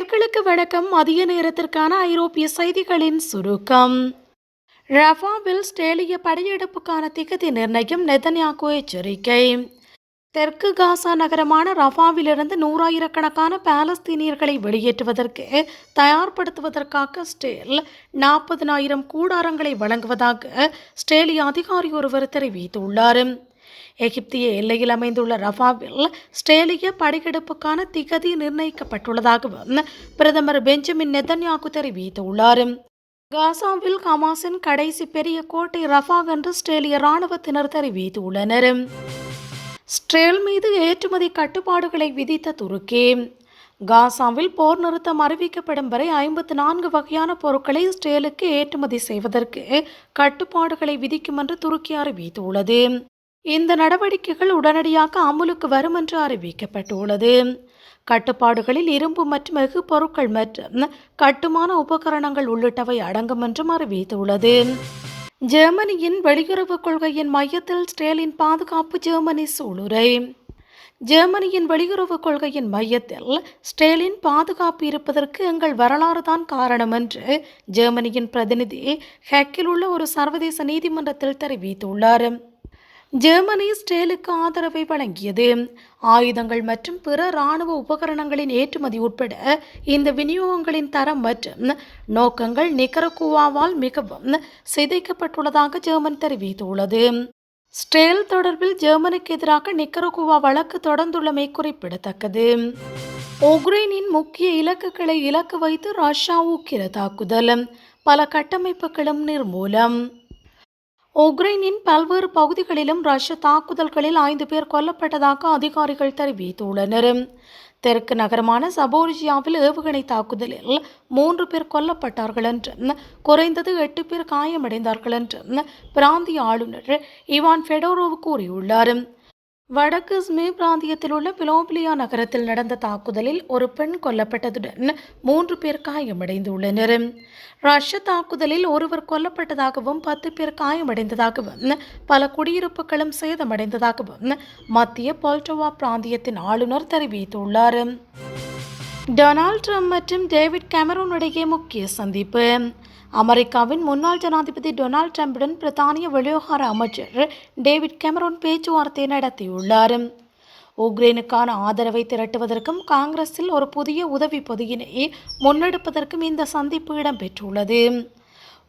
நேர்களுக்கு வணக்கம். மதிய நேரத்திற்கான ஐரோப்பிய செய்திகளின் சுருக்கம். ரஃபாவில் ஸ்டேலிய படையெடுப்புக்கான திகதி நிர்ணயம் நெதன்யாகு எச்சரிக்கை. தெற்கு காசா நகரமான ரஃபாவிலிருந்து நூறாயிரக்கணக்கான பாலஸ்தீனியர்களை வெளியேற்றுவதற்கு தயார்படுத்துவதற்காக ஸ்டேல் நாற்பதினாயிரம் கூடாரங்களை வழங்குவதாக ஸ்டேலிய அதிகாரி ஒருவர் தெரிவித்துள்ளார். எகிப்திய எல்லையில் அமைந்துள்ள ரஃபாவில் ஸ்டேலிய படையெடுப்புக்கான திகதி நிர்ணயிக்கப்பட்டுள்ளதாகவும் பிரதமர் பெஞ்சமின் நெதன்யாகு தெரிவித்துள்ளார். காசாவில் ஹமாஸின் கடைசி பெரிய கோட்டை ரஃபா என்று ஸ்டேலிய இராணுவத்தினர் தெரிவித்துள்ளனர். ஸ்ட்ரேல் மீது ஏற்றுமதி கட்டுப்பாடுகளை விதித்த துருக்கி. காசாவில் போர் நிறுத்தம் அறிவிக்கப்படும் வரை ஐம்பத்து நான்கு வகையான பொருட்களை ஸ்டேலுக்கு ஏற்றுமதி செய்வதற்கு கட்டுப்பாடுகளை விதிக்கும் என்று துருக்கி அறிவித்துள்ளது. இந்த நடவடிக்கைகள் உடனடியாக அமுலுக்கு வரும் என்று அறிவிக்கப்பட்டுள்ளது. கட்டுப்பாடுகளில் இரும்பு மற்றும் எஃகு பொருட்கள் மற்றும் கட்டுமான உபகரணங்கள் உள்ளிட்டவை அடங்கும் என்றும் அறிவித்துள்ளது. ஜெர்மனியின் வெளியுறவு கொள்கையின் மையத்தில் ஸ்டேலின் பாதுகாப்பு ஜெர்மனி சூளுரை. ஜெர்மனியின் வெளியுறவு கொள்கையின் மையத்தில் ஸ்டேலின் பாதுகாப்பு இருப்பதற்கு எங்கள் வரலாறு தான் காரணம் என்று ஜெர்மனியின் பிரதிநிதி ஹெக்கில் உள்ள ஒரு சர்வதேச நீதிமன்றத்தில் தெரிவித்துள்ளார். ஜெர்மனி ஸ்டேலுக்கு ஆதரவை வழங்கியது. ஆயுதங்கள் மற்றும் பிற இராணுவ உபகரணங்களின் ஏற்றுமதி உட்பட இந்த விநியோகங்களின் தரம் மற்றும் நோக்கங்கள் நிக்கரகுவாவால் மிகவும் சிதைக்கப்பட்டுள்ளதாக ஜெர்மன் தெரிவித்துள்ளது. ஸ்டேல் தொடர்பில் ஜெர்மனுக்கு எதிராக நிக்கரகுவா வழக்கு தொடர்ந்துள்ளமை குறிப்பிடத்தக்கது. உக்ரைனின் முக்கிய இலக்குகளை இலக்கு வைத்து ரஷ்யா ஊக்கிர தாக்குதல். பல கட்டமைப்புகளும் நிர்மூலம். உக்ரைனின் பல்வேறு பகுதிகளிலும் ரஷ்ய தாக்குதல்களில் ஐந்து பேர் கொல்லப்பட்டதாக அதிகாரிகள் தெரிவித்துள்ளனர். தெற்கு நகரமான சபோரிஜியாவில் ஏவுகணை தாக்குதலில் மூன்று பேர் கொல்லப்பட்டார்கள் என்றும் குறைந்தது எட்டு பேர் காயமடைந்தார்கள் என்றும் பிராந்திய ஆளுநர் இவான் ஃபெடோரோவ் கூறியுள்ளார். வடக்கு ஸ்மே பிராந்தியத்தில் உள்ள பிலோபிலியா நகரத்தில் நடந்த தாக்குதலில் ஒரு பெண் கொல்லப்பட்டதுடன் மூன்று பேர் காயமடைந்துள்ளனர். ரஷ்ய தாக்குதலில் ஒருவர் கொல்லப்பட்டதாகவும் பத்து பேர் காயமடைந்ததாகவும் பல குடியிருப்புகளும் சேதமடைந்ததாகவும் மத்திய போல்டோவா பிராந்தியத்தின் ஆளுநர் தெரிவித்துள்ளார். டொனால்ட் ட்ரம்ப் மற்றும் டேவிட் கேமரோன் இடையே முக்கிய சந்திப்பு. அமெரிக்காவின் முன்னாள் ஜனாதிபதி டொனால்ட் ட்ரம்புடன் பிரித்தானிய வெளிவகார அமைச்சர் டேவிட் கேமரோன் பேச்சுவார்த்தை நடத்தியுள்ளார். உக்ரைனுக்கான ஆதரவை திரட்டுவதற்கும் காங்கிரஸில் ஒரு புதிய உதவி பொதியினை முன்னெடுப்பதற்கும் இந்த சந்திப்பு இடம்பெற்றுள்ளது.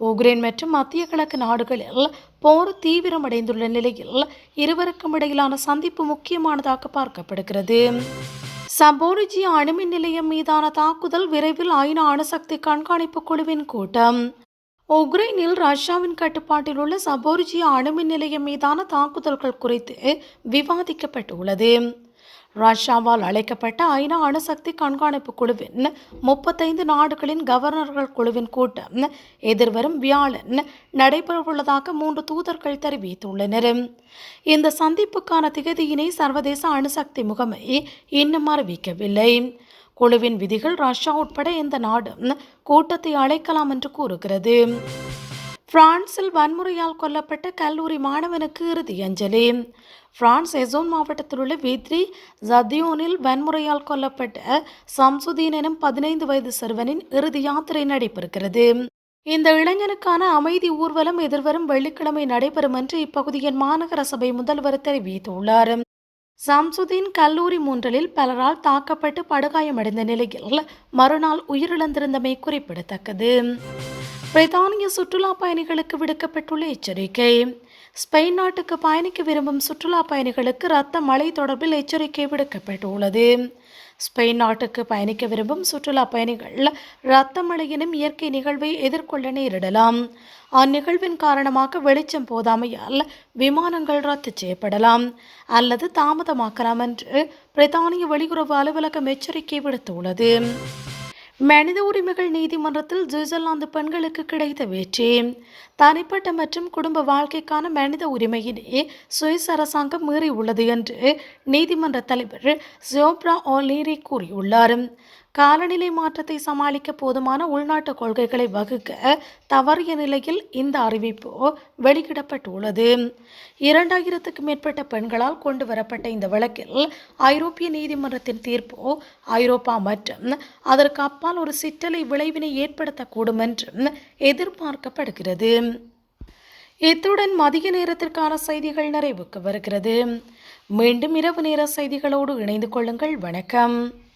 உக்ரைன் மற்றும் மத்திய கிழக்கு நாடுகளில் போர் தீவிரமடைந்துள்ள நிலையில் இருவருக்கும் இடையிலான சந்திப்பு முக்கியமானதாக பார்க்கப்படுகிறது. சம்போரிஜி அணுமின் நிலையம் மீதான தாக்குதல் விரைவில் ஐநா அணுசக்தி கண்காணிப்பு குழுவின் கூட்டம். உக்ரைனில் ரஷ்யாவின் கட்டுப்பாட்டில் உள்ள சபோரிஜியா அணுமின் நிலையம் மீதான தாக்குதல்கள் குறித்து விவாதிக்கப்பட்டுள்ளது. ரஷ்யாவால் அழைக்கப்பட்ட ஐநா அணுசக்தி கண்காணிப்பு குழுவின் முப்பத்தைந்து நாடுகளின் கவர்னர்கள் குழுவின் கூட்டம் எதிர்வரும் வியாழன் நடைபெறவுள்ளதாக மூன்று தூதர்கள் தெரிவித்துள்ளனர். இந்த சந்திப்புக்கான திகதியினை சர்வதேச அணுசக்தி முகமை இன்னும் அறிவிக்கவில்லை. குழுவின் விதிகள் ரஷ்யா உட்பட எந்த நாடும் கூட்டத்தை அழைக்கலாம் என்று கூறுகிறது. பிரான்சில் வன்முறையால் கொல்லப்பட்ட கல்லூரி மாணவனுக்கு இறுதி அஞ்சலி. பிரான்ஸ் எசோன் மாவட்டத்தில் உள்ள வித்ரி ஜதியோனில் வன்முறையால் கொல்லப்பட்ட சம்சுதீன் எனும் பதினைந்து வயது சிறுவனின் இறுதி யாத்திரை நடைபெறுகிறது. இந்த இளைஞனுக்கான அமைதி ஊர்வலம் எதிர்வரும் வெள்ளிக்கிழமை நடைபெறும் என்று இப்பகுதியின் மாநகர சபை முதல்வர் தெரிவித்துள்ளார். சம்சுதீன் கல்லூரி மூன்றலில் பலரால் தாக்கப்பட்டு படுகாயமடைந்த நிலையில் மறுநாள் உயிரிழந்திருந்தமை குறிப்பிடத்தக்கது. பிரித்தானிய சுற்றுலா பயணிகளுக்கு விடுக்கப்பட்டுள்ள எச்சரிக்கை. ஸ்பெயின் நாட்டுக்கு பயணிக்க விரும்பும் சுற்றுலா பயணிகளுக்கு ரத்த மழை தொடர்பில் எச்சரிக்கை விடுக்கப்பட்டுள்ளது. ஸ்பெயின் நாட்டுக்கு பயணிக்க விரும்பும் சுற்றுலா பயணிகள் இரத்த மழையினும் இயற்கை நிகழ்வை எதிர்கொள்ள நேரிடலாம். அந்நிகழ்வின் காரணமாக வெளிச்சம் போதாமையால் விமானங்கள் ரத்து செய்யப்படலாம். அல்லது தாமதமாக்கலாம் என்று பிரித்தானிய வெளியுறவு அலுவலகம் எச்சரிக்கை விடுத்துள்ளது. மனித உரிமைகள் நீதிமன்றத்தில் சுவிட்சர்லாந்து பெண்களுக்கு கிடைத்த வெற்றி. தனிப்பட்ட மற்றும் குடும்ப வாழ்க்கைக்கான மனித உரிமையினை சுவிஸ் அரசாங்கம் மீறி உள்ளது என்று நீதிமன்ற தலைவர் ஜோப்ரா ஓலேரி கூறியுள்ளார். காலநிலை மாற்றத்தை சமாளிக்க போதுமான உள்நாட்டு கொள்கைகளை வகுக்க தவறிய நிலையில் இந்த அறிவிப்பு வெளியிடப்பட்டுள்ளது. இரண்டாயிரத்துக்கும் மேற்பட்ட பெண்களால் கொண்டு வரப்பட்ட இந்த வழக்கில் ஐரோப்பிய நீதிமன்றத்தின் தீர்ப்பு ஐரோப்பா மற்றும் அதற்கு அப்பால் ஒரு சிற்றலை விளைவினை ஏற்படுத்தக்கூடும் என்றும் எதிர்பார்க்கப்படுகிறது. இத்துடன் மதிய நேரத்திற்கான செய்திகள் நிறைவுக்கு வருகிறது. மீண்டும் இரவு நேர செய்திகளோடு இணைந்து கொள்ளுங்கள். வணக்கம்.